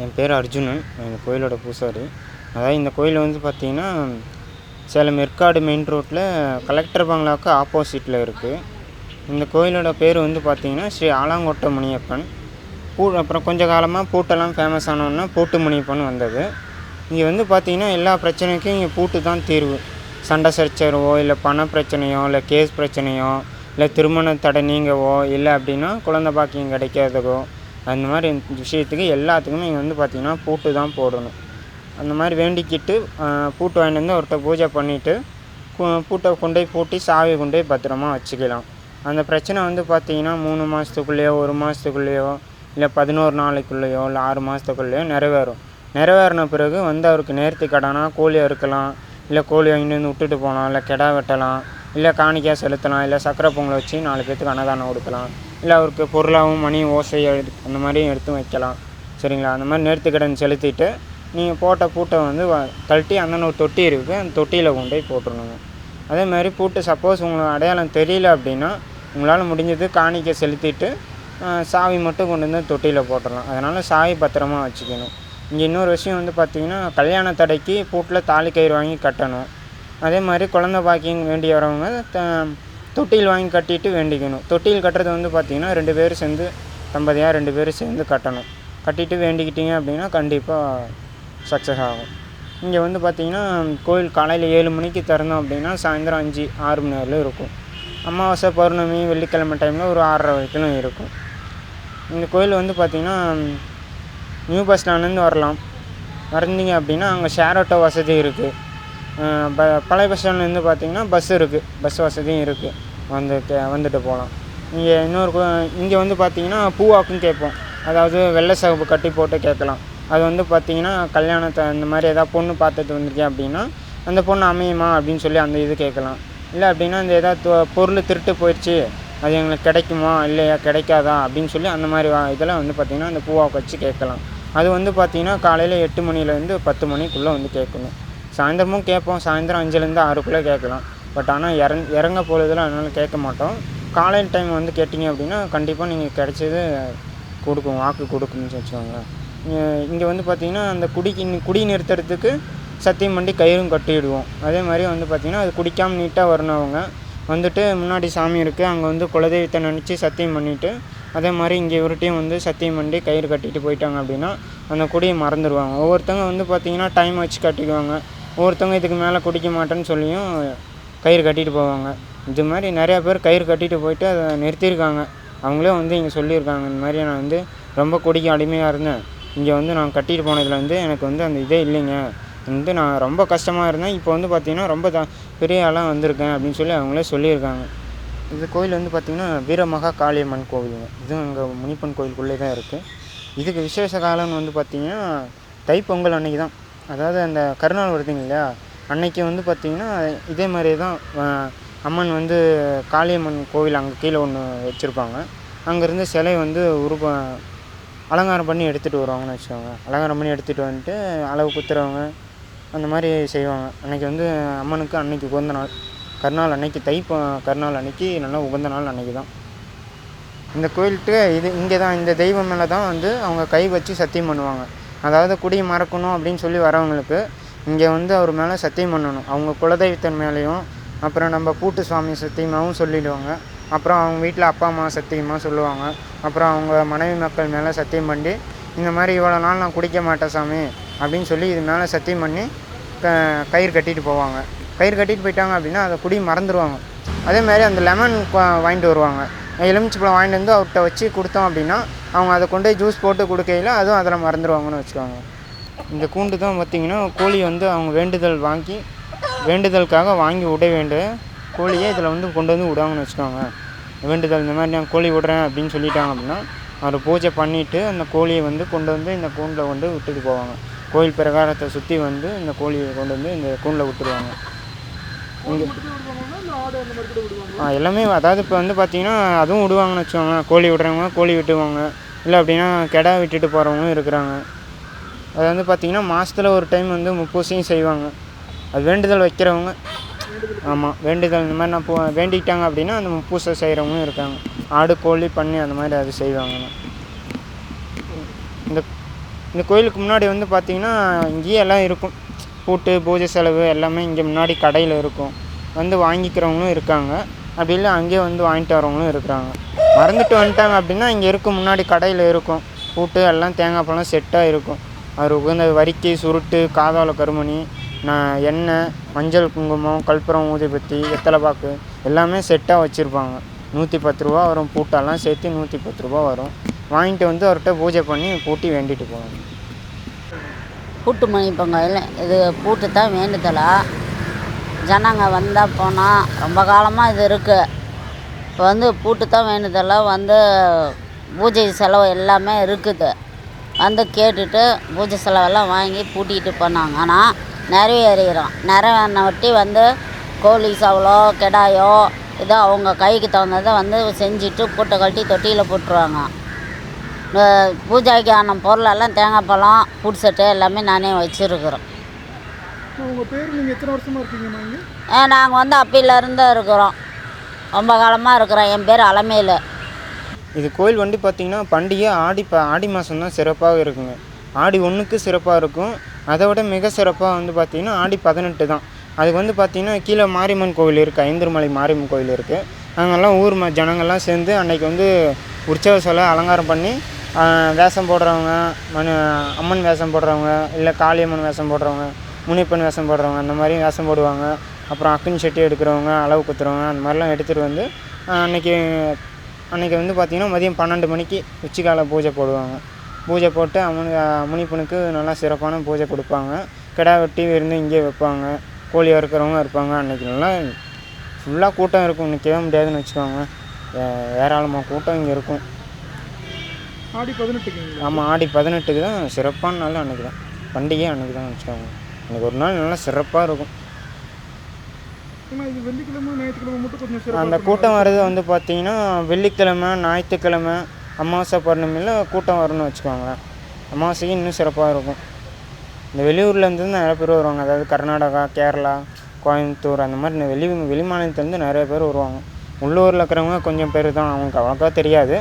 என் பேர் அர்ஜுனன் எங்கள் இந்த கோயிலோட பூசாரி. அதாவது இந்த கோயில் வந்து பார்த்திங்கன்னா சேலம் ஏற்காடு மெயின் ரோட்டில் கலெக்டர் பங்களாவுக்கு ஆப்போசிட்டில் இருக்குது இந்த கோயிலோட பேர் வந்து பார்த்திங்கன்னா ஸ்ரீ ஆலாங்கொட்டை முனியப்பன். பூ அப்புறம் கொஞ்ச காலமாக பூட்டெல்லாம் ஃபேமஸ் ஆனோன்னா பூட்டு முனியப்பன் வந்தது. இங்கே வந்து பார்த்திங்கன்னா எல்லா பிரச்சனைக்கும் இங்கே பூட்டு தான் தீர்வு. சண்டை சர்ச்சரவோ இல்லை பண பிரச்சனையோ இல்லை கேஸ் பிரச்சனையோ இல்லை திருமண தடை நீங்கவோ இல்லை அப்படின்னா குழந்த பாக்கியம் கிடைக்காததோ அந்த மாதிரி விஷயத்துக்கு எல்லாத்துக்குமே இங்கே வந்து பார்த்திங்கன்னா பூட்டு தான் போடணும். அந்த மாதிரி வேண்டிக்கிட்டு பூட்டு வாங்கிட்டு வந்து ஒருத்தர் பூஜை பண்ணிவிட்டு பூட்டை கொண்டு போய் பூட்டி சாவி கொண்டு போய் பத்திரமா வச்சுக்கலாம். அந்த பிரச்சனை வந்து பார்த்திங்கன்னா மூணு மாதத்துக்குள்ளேயோ ஒரு மாதத்துக்குள்ளேயோ இல்லை பதினோரு நாளைக்குள்ளேயோ இல்லை ஆறு மாதத்துக்குள்ளேயோ நிறைவேறும். நிறைவேறின பிறகு வந்து அவருக்கு நேர்த்தி கடனா கோழி அறுக்கலாம் இல்லை கோழி வாங்கிட்டு வந்து விட்டுட்டு போகலாம் இல்லை கிடா வெட்டலாம் இல்லை காணிக்கையாக செலுத்தலாம் இல்லை சக்கரை பொங்கல் வச்சு நாலு பேர்த்துக்கு அன்னதானம் கொடுக்கலாம். இல்லை அவருக்கு பொருளாகவும் மணி ஓசை அந்த மாதிரியும் எடுத்து வைக்கலாம். சரிங்களா? அந்த மாதிரி நேர்த்து கடன் செலுத்திட்டு நீங்கள் போட்ட பூட்டை வந்து வ- கழட்டி அந்தன ஒரு தொட்டி இருக்குது அந்த தொட்டியில் கொண்டு போய் போட்டுருணுங்க அதே மாதிரி பூட்டு சப்போஸ் உங்களுக்கு அடையாளம் தெரியல அப்படின்னா உங்களால் முடிஞ்சது காணிக்கை செலுத்திட்டு சாவி மட்டும் கொண்டு வந்து தொட்டியில் போட்டுடலாம் அதனால் சாவி பத்திரமா வச்சுக்கணும். இங்கே இன்னொரு விஷயம் வந்து பார்த்திங்கன்னா கல்யாண தடைக்கு பூட்டில் தாலி கயிறு வாங்கி கட்டணும். அதே மாதிரி குழந்த பாக்கியம் வேண்டி வரவங்க த தொட்டில் வாங்கி கட்டிட்டு வேண்டிக்கணும். தொட்டில் கட்டுறது வந்து பார்த்திங்கன்னா ரெண்டு பேரும் சேர்ந்து தம்பதியாக ரெண்டு பேரும் சேர்ந்து கட்டணும். கட்டிட்டு வேண்டிக்கிட்டீங்க அப்படின்னா கண்டிப்பாக சக்ஸஸ் ஆகும். இங்கே வந்து பார்த்திங்கன்னா கோயில் காலையில் ஏழு மணிக்கு திறந்தோம் அப்படின்னா சாயந்தரம் அஞ்சு ஆறு மணி வரையிலும் இருக்கும். அமாவாசை பௌர்ணமி வெள்ளிக்கிழமை டைமில் ஒரு ஆறரை வரைக்கும் இருக்கும். இந்த கோயில் வந்து பார்த்திங்கன்னா நியூ பஸ் ஸ்டாண்ட்லேருந்து வரலாம். வந்தீங்க அப்படின்னா அங்கே ஷேர் ஆட்டோ வசதி இருக்குது ப பழைய பஸ் ஸ்டாண்ட்லேருந்து பார்த்தீங்கன்னா பஸ் இருக்குது பஸ் வசதியும் இருக்குது வந்து வந்துட்டு போகலாம் இங்கே இன்னொரு இங்கே வந்து பார்த்தீங்கன்னா பூவாக்கும் கேட்போம். அதாவது வெள்ளை சகப்பு கட்டி போட்டு கேட்கலாம். அது வந்து பார்த்தீங்கன்னா கல்யாணத்தை அந்த மாதிரி எதாவது பொண்ணு பார்த்துட்டு வந்திருக்கேன் அப்படின்னா அந்த பொண்ணு அமையுமா அப்படின்னு சொல்லி அந்த இது கேட்கலாம். இல்லை அப்படின்னா இந்த ஏதாவது பொருள் திருட்டு போயிடுச்சு அது எங்களுக்கு கிடைக்குமா இல்லையா கிடைக்காதா அப்படின்னு சொல்லி அந்த மாதிரி இதெல்லாம் வந்து பார்த்திங்கன்னா அந்த பூவாக்கு வச்சு கேட்கலாம். அது வந்து பார்த்திங்கன்னா காலையில் எட்டு மணிலேருந்து பத்து மணிக்குள்ளே வந்து கேட்கணும். சாயந்தரமும் கேட்போம். சாயந்தரம் அஞ்சுலேருந்து ஆறுக்குள்ளே கேட்கலாம். பட் ஆனால் இறங் இறங்க பொழுதுல அதனால் கேட்க மாட்டோம். காலையில் டைம் வந்து கேட்டிங்க அப்படின்னா கண்டிப்பாக நீங்கள் கிடைச்சது கொடுக்கும் வாக்கு கொடுக்குன்னு வச்சுக்கோங்க இங்கே வந்து பார்த்திங்கன்னா அந்த குடிக்கு குடி நிறுத்துறதுக்கு சத்தியம் பண்ணி கயிறும் கட்டிடுவோம். அதே மாதிரி வந்து பார்த்திங்கன்னா அது குடிக்காமல் நீட்டாக வரணும் அவங்க. வந்துட்டு முன்னாடி சாமி இருக்குது. அங்கே வந்து குலதெய்வத்தை நினச்சி சத்தியம் பண்ணிவிட்டு அதே மாதிரி இங்கே இவர்கிட்டையும் வந்து சத்தியம் பண்ணி கயிறு கட்டிட்டு போயிட்டாங்க அப்படின்னா அந்த குடியை மறந்துடுவாங்க. ஒவ்வொருத்தவங்க வந்து பார்த்திங்கன்னா டைம் வச்சு கட்டிக்குவாங்க. ஒருத்தவங்க இதுக்கு மேலே குடிக்க மாட்டேன்னு சொல்லியும் கயிறு கட்டிட்டு போவாங்க. இது மாதிரி நிறையா பேர் கயிறு கட்டிட்டு போயிட்டு அதை நிறுத்தியிருக்காங்க. அவங்களே வந்து இங்கே சொல்லியிருக்காங்க இந்த மாதிரி நான் வந்து ரொம்ப குடிக்க அடிமையாக இருந்தேன். இங்கே வந்து நான் கட்டிட்டு போனதுல வந்து எனக்கு வந்து அந்த இதே இல்லைங்க. வந்து நான் ரொம்ப கஷ்டமாக இருந்தேன். இப்போ வந்து பார்த்திங்கன்னா ரொம்ப த பெரிய ஆளாக வந்திருக்கேன் அப்படின்னு சொல்லி அவங்களே சொல்லியிருக்காங்க. இந்த கோயில் வந்து பார்த்திங்கன்னா வீரமகா காளியம்மன் கோவிலுங்க இதுவும் அங்கே முனிப்பன் கோயிலுக்குள்ளே தான் இருக்குது இதுக்கு விசேஷ காலம்னு வந்து பார்த்திங்கன்னா தைப்பொங்கல் அன்னைக்கு தான் அதாவது அந்த கருநாள் வருதுங்க இல்லையா? அன்னைக்கு வந்து பார்த்திங்கன்னா இதே மாதிரி தான் அம்மன் வந்து காளியம்மன் கோவில் அங்கே கீழே ஒன்று வச்சுருப்பாங்க. அங்கேருந்து சிலை வந்து உருவ அலங்காரம் பண்ணி எடுத்துகிட்டு வருவாங்கன்னு வச்சுக்கோங்க. அலங்காரம் பண்ணி எடுத்துகிட்டு வந்துட்டு அளவு குத்துறவங்க அந்த மாதிரி செய்வாங்க. அன்றைக்கி வந்து அம்மனுக்கு அன்னைக்கு உகந்த நாள். கருநாள் அன்னைக்கு தை கருநாள் அன்னைக்கு நல்லா உகந்த நாள் அன்னைக்கு தான். இந்த கோயில்கிட்ட இது இங்கே தான் இந்த தெய்வம் மேலே தான் வந்து அவங்க கை வச்சு சத்தியம் பண்ணுவாங்க. அதாவது குடியை மறக்கணும் அப்படின்னு சொல்லி வரவங்களுக்கு இங்கே வந்து அவர் மேலே சத்தியம் பண்ணணும். அவங்க குலதெய்வத்தின் மேலேயும் அப்புறம் நம்ம பூட்டு சுவாமி சத்தியமாகவும் சொல்லிடுவாங்க. அப்புறம் அவங்க வீட்டில் அப்பா அம்மா சத்தியமாக சொல்லுவாங்க. அப்புறம் அவங்க மனைவி மக்கள் மேலே சத்தியம் பண்ணி இந்த மாதிரி இவ்வளோ நாள் நான் குடிக்க மாட்டேன் சாமி அப்படின்னு சொல்லி இது மேலே சத்தியம் பண்ணி க- கயிறு கட்டிட்டு போவாங்க. கயிறு கட்டிட்டு போயிட்டாங்க அப்படின்னா அதை குடி மறந்துடுவாங்க அதே மாதிரி அந்த லெமன் வாங்கிட்டு வருவாங்க. எலுமிச்சப்பழம் வாங்கிட்டு வந்து அவர்கிட்ட வச்சு கொடுத்தோம் அப்படின்னா அவங்க அதை கொண்டு போய் ஜூஸ் போட்டு கொடுக்கையில் அதுவும் அதில் மறந்துடுவாங்கன்னு வச்சுக்கோங்க. இந்த கூண்டு தான் பார்த்திங்கன்னா கோழி வந்து அவங்க வேண்டுதல் வாங்கி வேண்டுதலுக்காக வாங்கி விட வேண்டிய கோழியை இதில் வந்து கொண்டு வந்து விடுவாங்கன்னு வச்சுக்கோங்க. வேண்டுதல் இந்த மாதிரி நான் கோழி விடுறேன் அப்படின்னு சொல்லிட்டாங்க அப்படின்னா அவர் பூஜை பண்ணிவிட்டு அந்த கோழியை வந்து கொண்டு வந்து இந்த கூண்டில் கொண்டு விட்டுட்டு போவாங்க. கோயில் பிரகாரத்தை சுற்றி வந்து இந்த கோழியை கொண்டு வந்து இந்த கூண்டில் விட்டுருவாங்க. இங்கே எல்லாமே அதாவது இப்போ வந்து பார்த்தீங்கன்னா அதுவும் விடுவாங்கன்னு வச்சுக்கோங்க கோழி விடுறவங்க கோழி விட்டுவாங்க இல்லை அப்படின்னா கெடா விட்டுட்டு போகிறவங்களும் இருக்கிறாங்க. அது வந்து பார்த்திங்கன்னா மாதத்தில் ஒரு டைம் வந்து முப்பூசையும் செய்வாங்க. அது வேண்டுதல் வைக்கிறவங்க. ஆமாம் வேண்டுதல் இந்த மாதிரி நான் போ வேண்டிக்கிட்டாங்க அப்படின்னா அந்த முப்பூசை செய்கிறவங்களும் இருக்காங்க. ஆடு கோழி பண்ணி அந்த மாதிரி அது செய்வாங்க. இந்த இந்த கோயிலுக்கு முன்னாடி வந்து பார்த்திங்கன்னா இங்கேயே எல்லாம் இருக்கும். பூட்டு பூஜை செலவு எல்லாமே இங்கே முன்னாடி கடையில் இருக்கும். வந்து வாங்கிக்கிறவங்களும் இருக்காங்க. அப்படி இல்லை அங்கேயே வந்து வாங்கிட்டு வரவங்களும் இருக்கிறாங்க. மறந்துட்டு வந்துட்டாங்க அப்படின்னா இங்கே இருக்கும் முன்னாடி கடையில் இருக்கும். பூட்டு எல்லாம் தேங்காய் பழம் செட்டாக இருக்கும். அவர் உகந்த வரிக்கி சுருட்டு காதால கருமணி நான் எண்ணெய் மஞ்சள் குங்குமம் கற்பூரம் ஊதிபத்தி எத்தலைப்பாக்கு பாக்கு எல்லாமே செட்டாக வச்சுருப்பாங்க. நூற்றி பத்து ரூபா வரும். பூட்டெல்லாம் சேர்த்து நூற்றி பத்து ரூபா வரும். வாங்கிட்டு வந்து அவர்கிட்ட பூஜை பண்ணி பூட்டி வேண்டிட்டு போவாங்க பூட்டு மணி இல்லை இது பூட்டு தான் வேண்டுதலா? ஜனங்க வந்தால் போனால் ரொம்ப காலமாக இது இருக்குது இப்போ வந்து பூட்டு தான் வேணுதெல்லாம் வந்து பூஜை செலவு எல்லாமே இருக்குது. வந்து கேட்டுட்டு பூஜை செலவெல்லாம் வாங்கி பூட்டிக்கிட்டு போனாங்க. ஆனால் நிறைவேறிடும் நிறைவேறின வட்டி வந்து கோழி சவலோ கெடாயோ இதோ அவங்க கைக்கு தகுந்ததை வந்து செஞ்சுட்டு பூட்டை கட்டி தொட்டியில் போட்டுருவாங்க. பூஜைக்கான பூஜைக்கு ஆன பொருளெல்லாம் தேங்காய் பழம் பூட் செட்டு எல்லாமே நானே வச்சுருக்குறோம். உங்கள் பேர் நீங்கள் எத்தனை வருஷமாக இருக்கீங்கம்மா இங்கே? நாங்கள் வந்து அப்பையிலேருந்து இருக்கிறோம். ரொம்ப காலமாக இருக்கிறோம். என் பேர் அலமேலு. இது கோயில் வந்து பார்த்திங்கன்னா பண்டிகை ஆடி ப ஆடி மாதம் தான் சிறப்பாக இருக்குங்க. ஆடி ஒன்றுக்கு சிறப்பாக இருக்கும். அதை விட மிக சிறப்பாக வந்து பார்த்திங்கன்னா ஆடி பதினெட்டு தான். அதுக்கு வந்து பார்த்திங்கன்னா கீழே மாரியம்மன் கோவில் இருக்குது ஐந்தருமலை மாரியம்மன் கோவில் இருக்குது அங்கெல்லாம் ஊர் ம ஜனங்கள்லாம் சேர்ந்து அன்னைக்கு வந்து உற்சவ சிலை அலங்காரம் பண்ணி வேஷம் போடுறவங்க மனு அம்மன் வேஷம் போடுறவங்க இல்லை காளியம்மன் வேஷம் போடுறவங்க முனிப்பன் வேஷம் போடுறவங்க அந்த மாதிரி வேஷம் போடுவாங்க. அப்புறம் அக்கினி சட்டி எடுக்கிறவங்க அளவு குத்துறவங்க அந்த மாதிரிலாம் எடுத்துகிட்டு வந்து ஆஹ், அன்னைக்கு அன்றைக்கி வந்து பார்த்திங்கன்னா மதியம் பன்னெண்டு மணிக்கு உச்சிக்கால பூஜை போடுவாங்க. பூஜை போட்டு அம்மனு முனிப்பனுக்கு நல்லா சிறப்பான பூஜை கொடுப்பாங்க. கிடா வெட்டி விருந்து இங்கே வைப்பாங்க. கோழி வறுக்கிறவங்க இருப்பாங்க. அன்றைக்கி நல்லா ஃபுல்லாக கூட்டம் இருக்கும். நிற்கவே முடியாதுன்னு வச்சுக்கோங்க. ஏராளமாக கூட்டம் இங்கே இருக்கும். ஆடி பதினெட்டுக்குங்களா ஆமாம் ஆடி பதினெட்டுக்கு தான் சிறப்பான நாள் அன்றைக்கி தான். பண்டிகை அன்றைக்கி தான் வச்சுக்கோங்க. அன்றைக்கி ஒரு நாள் நல்லா சிறப்பாக இருக்கும். அந்த கூட்டம் வர்றது வந்து பார்த்தீங்கன்னா வெள்ளிக்கிழமை ஞாயிற்றுக்கிழமை அமாவாசை பௌர்ணமியில் கூட்டம் வரும்னு வச்சுக்கோங்களேன். அமாவாசைக்கு இன்னும் சிறப்பாக இருக்கும். இந்த வெளியூர்லேருந்து நிறைய பேர் வருவாங்க. அதாவது கர்நாடகா கேரளா கோயம்புத்தூர் அந்த மாதிரி வெளி வெளி மாநிலத்துலேருந்து நிறைய பேர் வருவாங்க. உள்ளூரில் இருக்கிறவங்க கொஞ்சம் பேர் தான். அவங்களுக்கு அவ்வளோக்கா தெரியாது.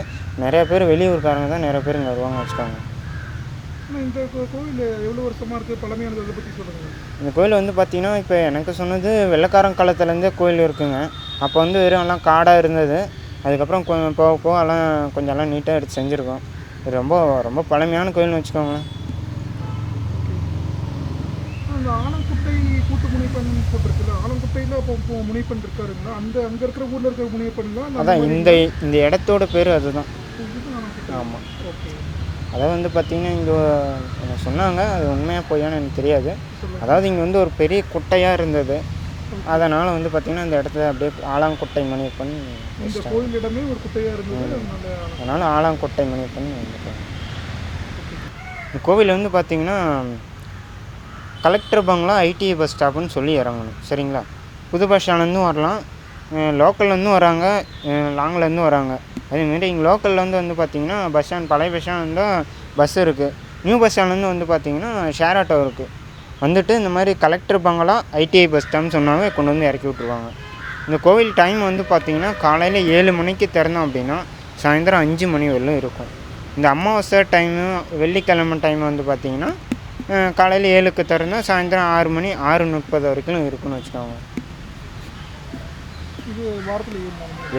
நிறைய பேர் வெளியூர்காரங்க தான் நிறைய பேர் இங்கே வருவாங்க வச்சுக்கோங்க. இந்த கோ- கோவில் எவ்வளோ வருஷமாக இருக்குது பழமையானது அதை பற்றி சொல்லுங்கள் இந்த கோயில் வந்து பார்த்தீங்கன்னா இப்போ எனக்கு சொன்னது வெள்ளைக்காரன் காலத்துலேருந்தே கோயில் இருக்குங்க. அப்போ வந்து வெறும் எல்லாம் காடாக இருந்தது. அதுக்கப்புறம் கொஞ்சம் போக போக எல்லாம் கொஞ்சம் எல்லாம் நீட்டாக எடுத்து செஞ்சுருக்கோம். இது ரொம்ப ரொம்ப பழமையான கோயில்னு வச்சுக்கோங்களேன். அந்த ஆலங்குட்டை கூட்டு முனிப்பன் போட்டிருக்குல்ல ஆலங்குட்டையில் இப்போ முனிப்பன் இருக்காருங்களா? அந்த அங்கே இருக்கிற ஊரில் இருக்கிற முனிப்பன்களா இல்லை அதான் இந்த இந்த இடத்தோட பேர் அதுதான். ஆமாம் ஓகே. அதை வந்து பார்த்தீங்கன்னா இங்கே சொன்னாங்க. அது உண்மையாக பொய்யான்னு எனக்கு தெரியாது. அதாவது இங்கே வந்து ஒரு பெரிய குட்டையாக இருந்தது. அதனால் வந்து பார்த்திங்கன்னா இந்த இடத்துல அப்படியே ஆலாங்குட்டை ஒரு குட்டையாக இருந்தது. அதனால ஆலாங்கொட்டை வந்துட்டாங்க இந்த கோவில் வந்து பார்த்திங்கன்னா கலெக்டர் பங்களா ஐடிஐ பஸ் ஸ்டாப்புன்னு சொல்லி இறங்கணும். சரிங்களா? புது பஸ் ஸ்டாண்ட்லேருந்தும் வரலாம். லோக்கல்லேருந்தும் வராங்க. லாங்லேருந்தும் வராங்க. அதேமாரி இங்கே லோக்கல்லேருந்து வந்து பார்த்திங்கன்னா பஸ் ஸ்டாண்ட் பழைய பஸ் ஸ்டாண்ட் தான் பஸ் இருக்குது நியூ பஸ் ஸ்டாண்ட்லேருந்து வந்து பார்த்திங்கன்னா ஷேர் ஆட்டோ இருக்குது வந்துட்டு இந்த மாதிரி கலெக்டர் பங்களா ஐடிஐ பஸ் ஸ்டாப்னு சொன்னாவே கொண்டு வந்து இறக்கி விட்ருவாங்க இந்த கோவில் டைம் வந்து பார்த்திங்கன்னா காலையில் ஏழு மணிக்கு திறந்தோம் அப்படின்னா சாயந்தரம் அஞ்சு மணி வரலும் இருக்கும். இந்த அமாவாசை டைமு வெள்ளிக்கிழமை டைம் வந்து பார்த்திங்கன்னா காலையில் ஏழுக்கு திறந்தால் சாயந்தரம் ஆறு மணி ஆறு முப்பது வரைக்கும் இருக்குன்னு வச்சுக்கோங்க. இது வாரத்தில்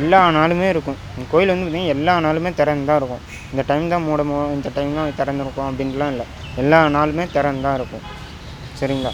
எல்லா நாளுமே இருக்கும். இந்த கோயில் வந்து பார்த்திங்கன்னா எல்லா நாளுமே திறந்து தான் இருக்கும். இந்த டைம் தான் மூடமோ இந்த டைம் தான் திறந்துருக்கும் அப்படின்லாம் இல்லை. எல்லா நாளுமே திறந்து தான் இருக்கும். சரிங்களா?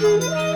Música